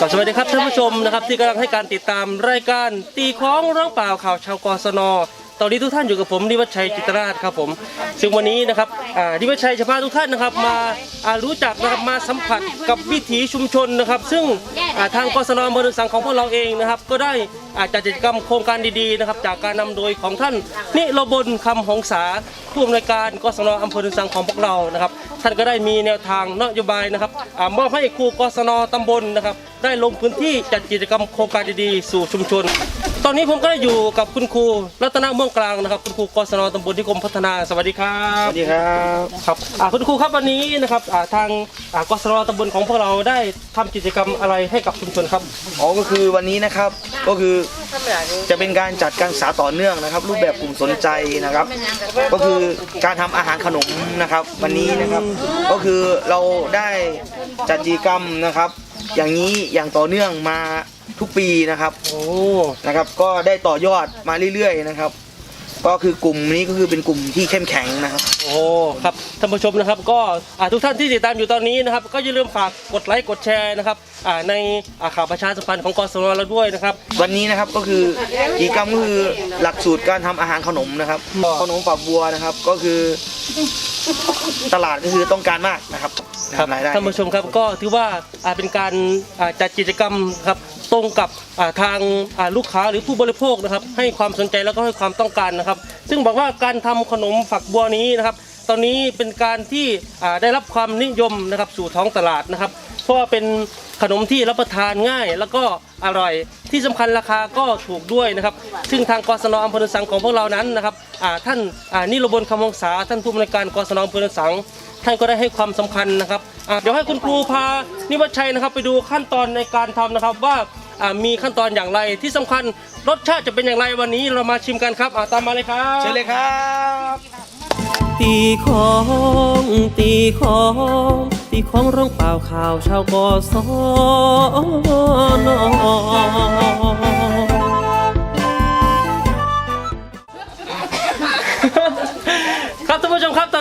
ก็สวัสดีครับท่านผู้ชมนะครับที่กำลังให้การติดตามรายการตีคล้องร้องเปล่าข่าวชาวกศนตอนนี้ทุกท่านอยู่กับผมนิวัชชัยจิตรราชครับผม ซึ่งวันนี้นะครับอ่านิวัชชัยจะพาทุกท่านนะครับมาอ่ารู้จักนะครับมาสัมผัสกับวิถีชุมชนนะครับ ซึ่ง อ่าทางกศนอำเภอหนองสังของพวกเราเองนะครับ ก็ได้อาจัดกิจกรรมโครงการดีๆนะครับ จากการนำโดยของท่านนิรบลคำหงษาผู้อำนวยการกศนอำเภอหนองสังของพวกเรานะครับ ท่านก็ได้มีแนวทางนโยบายนะครับอามอบให้ครูกศนตำบลนะครับ ได้ลงพื้นที่จัดกิจกรรมโครงการดีๆ สู่ชุมชน ตอนนี้ผมก็ได้อยู่กับคุณครูรัตนเมืองกลางนะครับ คุณครูกศนตำบลที่กรมพัฒนาสวัสดีครับสวัสดีครับครับอ่าคุณครูครับวันนี้นะครับอ่าทางอ่ากศนตำบลของพวกเราได้ทำกิจกรรมอะไรให้กับชุมชนครับ อ๋อก็คือวันนี้นะครับก็คือจะเป็นการจัดการศึกษาต่อเนื่องนะครับ รูปแบบกลุ่มสนใจนะครับ ก็คือการทำอาหารขนมนะครับ วันนี้นะครับ ก็คือเราได้จัดกิจกรรมนะครับ อย่างนี้อย่างต่อเนื่องมา ทุกปีนะครับโอ้นะครับ ก็ได้ต่อยอดมาเรื่อยๆนะครับ ก็คือกลุ่มนี้ก็คือเป็นกลุ่มที่เข้มแข็งนะครับ โอ้ครับท่านผู้ชมนะครับ ก็อ่าทุกท่านที่ติดตามอยู่ตอนนี้นะครับ ก็อย่าลืมฝากกดไลค์กดแชร์นะครับอ่าในอ่าข่าวประชาสัมพันธ์ของกศนเราด้วยนะครับ วันนี้นะครับก็คือกิจกรรมก็คือหลักสูตรการทำอาหารขนมนะครับอ๋อขนมฝักบัวนะครับ ก็คือตลาดก็คือต้องการมากนะครับครับรายได้ ท่านผู้ชมครับก็ถือว่าอ่าเป็นการอ่าจัดกิจกรรมครับ ตรงกับทางลูกค้าหรือผู้บริโภคนะครับ ให้ความสนใจแล้วก็ให้ความต้องการนะครับ ซึ่งบอกว่าการทำขนมฝักบัวนี้นะครับ ตอนนี้เป็นการที่ได้รับความนิยมนะครับสู่ท้องตลาดนะครับ เพราะว่าเป็นขนมที่รับประทานง่ายแล้วก็อร่อยที่สำคัญราคาก็ถูกด้วยนะครับ ซึ่งทางกศนอำเภอหนองสังของพวกเรานั้นนะครับท่านานิรบลคำวงศาท่านผู้อำนวยการกศนอำเภอหนองสังท่านก็ได้ให้ความสำคัญนะครับเดี๋ยวให้คุณครูพานิวัชชัยนะครับ ไปดูขั้นตอนในการทำนะครับว่า มีขั้นตอนอย่างไรที่สำคัญรสชาติจะเป็นอย่างไรวันนี้เรามาชิมกันครับอะตามมาเลยครับเชิญเลยครับ ตีของตีของตีของร้องเปล่าข่าวชาวกศนครั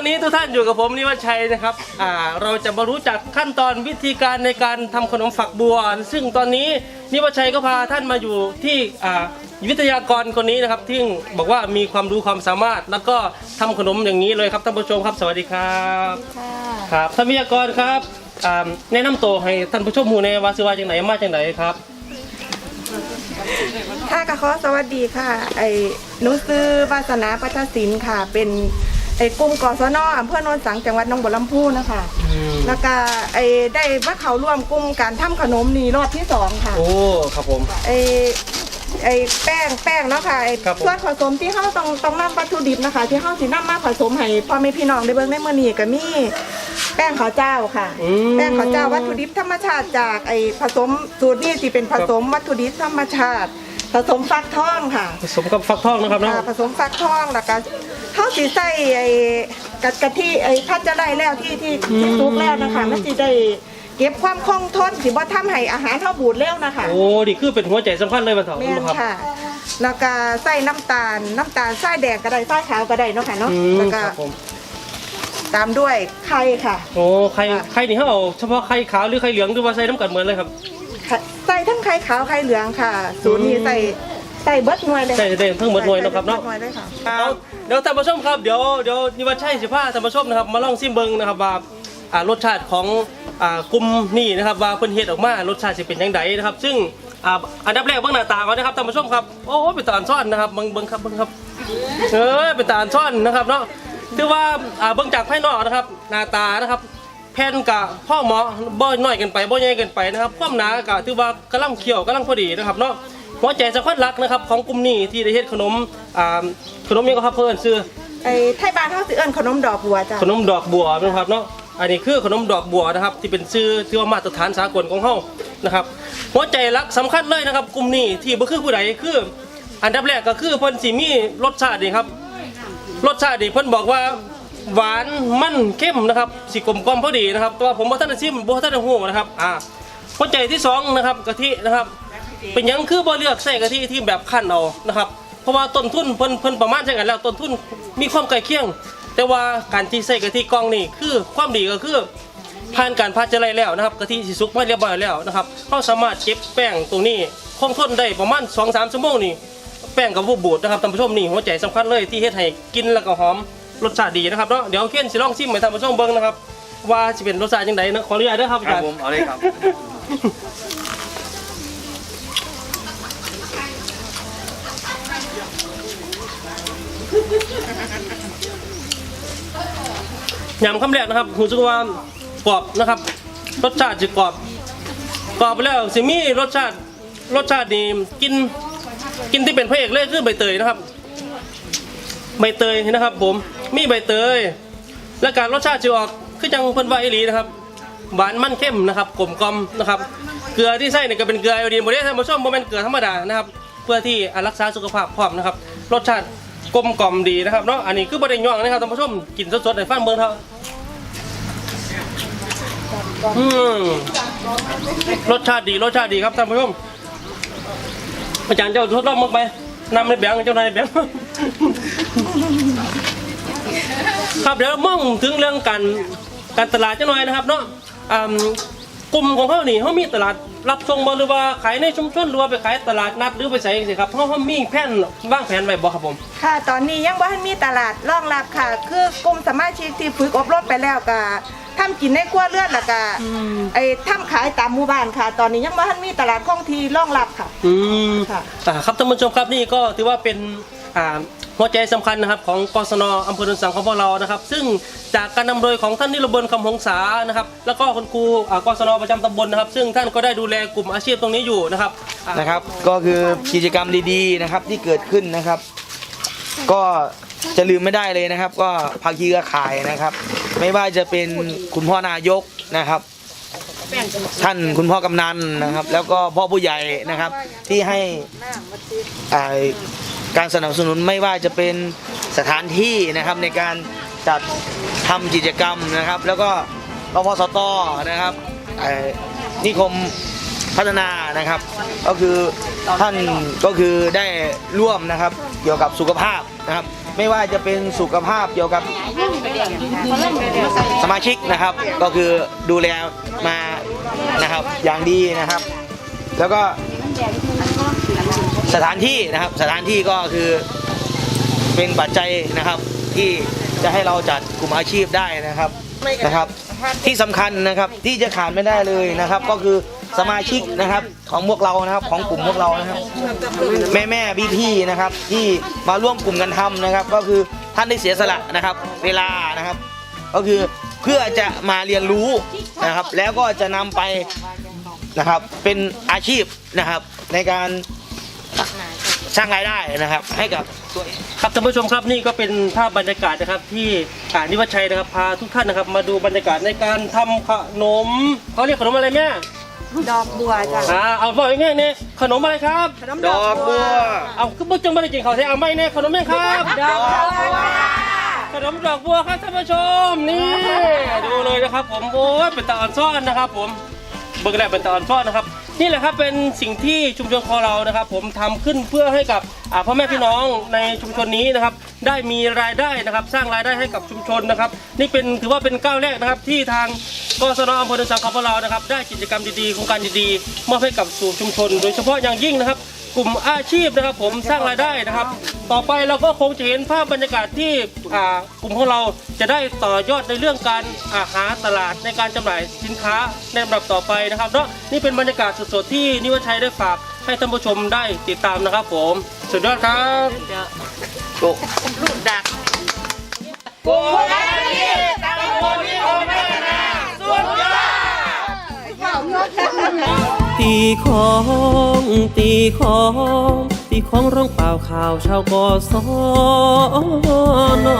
อนนี้ทุกท่านอยู่กับผมนิวัชชัยนะครับอ่าเราจะมารู้จักขั้นตอนวิธีการในการทำขนมฝักบัว ซึ่งตอนนี้นิวัชชัยก็พาท่านมาอยู่ที่อ่าวิทยากรคนนี้นะครับที่บอกว่ามีความรู้ความสามารถ แล้วก็ทำขนมอย่างนี้เลยครับท่านผู้ชมครับสวัสดีครับครับท่านวิทยากรครับอ่าแนะนำตัวให้ท่านผู้ชมหมู่ในวาสิวาจังไหนมาจังไหนครับค่ะกะขอสวัสดีค่ะ ไอ้หนูซื้อวาสนาปัทศิลป์ค่ะ เป็น ไอ้กลุ่มกศนอำเภอโนนสังจังหวัดหนองบัวลำพูนะคะแล้วก็ไอ้ได้มาเข้าร่วมกลุ่มการทำขนมนี่รอบที่สองค่ะ โอ้ครับผม ไอ้ไอ้แป้งแป้งเนาะค่ะไอ้ครับผม ส่วนผสมที่เขาต้องต้องนำวัตถุดิบนะคะ ที่เขาสินำมาผสมให้พ่อแม่พี่น้องได้เบิ่งในมื้อนี้ก็มีแป้งข้าวเจ้าค่ะ อืม แป้งข้าวเจ้าวัตถุดิบธรรมชาติจากไอ้ผสมสูตรนี้สิเป็นผสมวัตถุดิบธรรมชาติ ผสมฟักทองค่ะผสมกับฟักทองนะครับเนาะ อ่าผสมฟักทองแล้วก็ เขาสีใส่ไอ้กะกะทิไอ้พัดจะได้แล้วที่ที่ที่สุกแล้วนะคะมันสิได้เก็บความคงทนสิบ่ทำให้อาหารเฮาบูดเร็วนะคะโอ้นี่คือเป็นหัวใจสำคัญเลยมาถอแม่นครับ ค่ะ แล้วก็ใส่น้ำตาล น้ำตาลทรายแดงก็ได้ทรายขาวก็ได้เนาะค่ะเนาะอืมแล้วคก็รับผมตามด้วยไข่ค่ะโอ้ไข่ไข่นี่เขาเอาเฉพาะไข่ขาวหรือไข่เหลืองหรือว่าใส่น้ำกันเหมือนเลยครับ ไข่ใส่ทั้งไข่ขาวไข่เหลืองค่ะ สูตรนี้ใส่ ใส่เบิดหน่วยเลยใส่ได้ทั้งหมดหน่วยเนาะครับเนาะใส่บิดหวยเลยค่ะเอาเดี๋ยวท่านผู้ชมครับเดี๋ยวเดี๋ยวนิวัชชัยสิพาท่านผู้ชมนะครับมาลองซิมเบิงนะครับว่าอ่ารสชาติของอ่ากลุ่มนี่นะครับว่าเพิ่นเฮ็ดออกมารสชาติสิเป็นจังไดนะครับ ซึ่งอ่าอันดับแรกเบิ่งหน้าตาก่อนนะครับท่านผู้ชมครับโอ้เป็นตาอันซ่อนนะครับเบิ่งเบิ่งครับเบิ่งครับเออเป็นตาอันซ่อนนะครับเนาะถือว่าอ่าเบิ่งจากภายนอกนะครับหน้าตานะครับ แผ่นกะพ่อหมอบ่น้อยเกินไปบ่ใหญ่เกินไปนะครับความหนากะถือว่ากำลังเคี่ยวกำลังพอดีนะครับเนาะ หัวใจสำคัญหลักนะครับของกลุ่มนี้ที่ได้เฮ็ดขนมอ่าขนมยังก็ครับเพิ่นซื้อไอ้ไทยบ้านเขาสิเอิ้นขนมดอกบัวจ้ะขนมดอกบัวนะครับเนาะอันนี้คือขนมดอกบัวนะครับที่เป็นชื่อที่ว่ามาตรฐานสากลของเฮานะครับหัวใจหลักสำคัญเลยนะครับ กลุ่มนี้ที่บ่คือผู้ใดคือ อันดับแรกก็คือเพิ่นสิมีรสชาตินี่ครับรสชาตินี่เพิ่นบอกว่าหวานมันเข้มนะครับสิกลมกล่อมพอดีนะครับแต่ว่าผมบ่ทันได้ชิมบ่ทันได้ฮู้นะครับอ่าหัวใจที่สองนะครับกะทินะครับ เป็นหยังคือบ่เลือกใส่กะทิที่แบบคั่นเอานะครับ เพราะว่าต้นทุนเพิ่นเพิ่นประมาณใช่กันแล้วต้นทุนมีความใกล้เคียง แต่ว่าการที่ใส่กะทิกล่องนี่คือความดีก็คือผ่านการพัชจะไรแล้วนะครับกะทิสิสุกไม่เรียบร้อยแล้วนะครับเขาสามารถเก็บแป้งตรงนี้คงทนได้ประมาณ2-3ชั่วโมงนี่แป้งกับวูบูดนะครับท่านผู้ชมนี่หัวใจสำคัญเลยที่เฮ็ดให้กินแล้วก็หอมรสชาติดีนะครับเนาะเดี๋ยวเคียนสิลองชิมให้ท่านผู้ชมเบิ่งนะครับ ว่าสิเป็นรสชาติจังไดนะขออนุญาตด้วยครับอาครัจาบรย์ ผมเอาเลยครับ ยำคำแรกนะครับรู้สึกว่ากรอบนะครับ รสชาติจะกรอบกรอบไปแล้วสิมีรสชาติรสชาตินี่กินกินที่เป็นพระเอกเลยคือใบเตยนะครับ ใบเตยนะครับ ผมมีใบเตย และการรสชาติจะออกคือจังเพิ่นว่าอีหลีนะครับหวานมันเข้มนะครับกลมกลอมนะครับเกลือที่ใส่เนี่ยก็เป็นเกลือไอโอดีนบ่ได้ท่านผู้ชมบ่แม่นเกลือธรรมดานะครับ เพื่อที่อรักษาสุขภาพพร้อมนะครับ รสชาติ กลมกล่อมดีนะครับเนาะอันนี้คือบ่ได้ย่องนะครับท่านผู้ชมกินสดๆในฟังเบิ่งเถอะอืมรสชาติดีรสชาติดีครับท่านผู้ชมอาจารย์เจ้าทดลองมึงไปนำในแบงค์เจ้านายแบงค์ครับเดี๋ยวมองถึงเรื่องการการตลาดเจะหน่อยนะครับเนาะอ่า กลุ่มของเขานี่เขามีตลาดรับส่งบ่หรือว่าขายในชุมชนหรือว่าไปขายตลาดนัดหรือไปใส่สิครับเขาเขามีแผนวางแผนไว้บ่ครับผม ค่ะ ตอนนี้ยังบ่ทันมีตลาดรองรับค่ะ คือกลุ่มสมาชิกที่ฝึกอบรมไปแล้วก็ทำกินในครัวเรือนแล้วก็ไอ้ทำขายตามหมู่บ้านค่ะ ตอนนี้ยังบ่ทันมีตลาดคงที่รองรับค่ะ อืมค่ะ อ่าครับท่านผู้ชมครับนี่ก็ถือว่าเป็นอ่า หัวใจสำคัญนะครับของกศนอำเภอดอนสังของพวกเรานะครับ ซึ่งจากการนำโดยของท่านนิรบลคำหงษานะครับ แล้วก็คุณครูอ่ากศนประจำตำบลนะครับ ซึ่งท่านก็ได้ดูแลกลุ่มอาชีพตรงนี้อยู่นะครับนะครับ ก็คือกิจกรรมดีๆนะครับที่เกิดขึ้นนะครับ ก็จะลืมไม่ได้เลยนะครับ ก็ภาคีเครือข่ายนะครับ ไม่ว่าจะเป็นคุณพ่อนายกนะครับท่านคุณพ่อกำนันนะครับ แล้วก็พ่อผู้ใหญ่นะครับที่ให้อ่า การสนับสนุนไม่ว่าจะเป็นสถานที่นะครับในการจัดทำกิจกรรมนะครับ แล้วก็รพสตนะครับนิคมพัฒนานะครับ ก็คือท่านก็คือได้ร่วมนะครับเกี่ยวกับสุขภาพนะครับ ไม่ว่าจะเป็นสุขภาพเกี่ยวกับสมาชิกนะครับ ก็คือดูแลมานะครับอย่างดีนะครับ แล้วก็ สถานที่นะครับสถานที่ก็คือเป็นปัจจัยนะครับที่จะให้เราจัดกลุ่มอาชีพได้นะครับนะครับ ที่สำคัญนะครับที่จะขาดไม่ได้เลยนะครับ ก็คือสมาชิกนะครับของพวกเรานะครับของกลุ่มพวกเรานะครับ แม่แม่พี่พี่ๆนะครับ ที่มาร่วมกลุ่มกันทำนะครับ ก็คือท่านได้เสียสละนะครับ เวลานะครับ ก็คือเพื่อจะมาเรียนรู้นะครับ แล้วก็จะนำไปนะครับเป็นอาชีพนะครับในการ สร้างรายได้นะครับ ให้กับตัวเองครับท่านผู้ชมครับนี่ก็เป็นภาพบรรยากาศนะครับ ที่อ่านิวัชชัยนะครับพาทุกท่านนะครับ มาดูบรรยากาศในการทำขนมเขาเรียกขนมอะไรแม่ดอกบัวจ้ะ อ่าเอาบอกง่ายๆเนี่ยขนมอะไรครับขนมดอกบัว เอาคือบุจังไม่ได้กินเขาวใช่เอาไม่เนี่ยขนมแม่ครับ ดอกบัวขนมดอกบัวครับท่านผู้ชมนี่ดูเลยนะครับ ผมโอ้ยเป็นตาอ่อนซ่อนนะครับ ผมเบิกแรกเป็นตาอ่อนซ่อนนะครับ นี่แหละครับเป็นสิ่งที่ชุมชนของเรานะครับ ผมทำขึ้นเพื่อให้กับอ่าพ่อแม่พี่น้องในชุมชนนี้นะครับ ได้มีรายได้นะครับ สร้างรายได้ให้กับชุมชนนะครับ นี่เป็นถือว่าเป็นก้าวแรกนะครับ ที่ทางกศนอำเภอเดินสังของเรานะครับ ได้กิจกรรมดีๆโครงการดีๆมอบให้กับสู่ชุมชน โดยเฉพาะอย่างยิ่งนะครับ กลุ่มอาชีพนะครับ ผมสร้างรายได้นะครับ ต่อไปเราก็คงจะเห็นภาพบรรยากาศที่อ่ากลุ่มของเราจะได้ต่อยอดในเรื่องการอ่าหาตลาดในการจำหน่ายสินค้าในลำดับต่อไปนะครับเนาะนี่เป็นบรรยากาศสดๆที่นิวชัยได้ฝากให้ท่านผู้ชมได้ติดตามนะครับ ผมสุดยอดครับโอ้ตีีของตีของตีของร้องเปล่าข่าวชาวกอสอนอ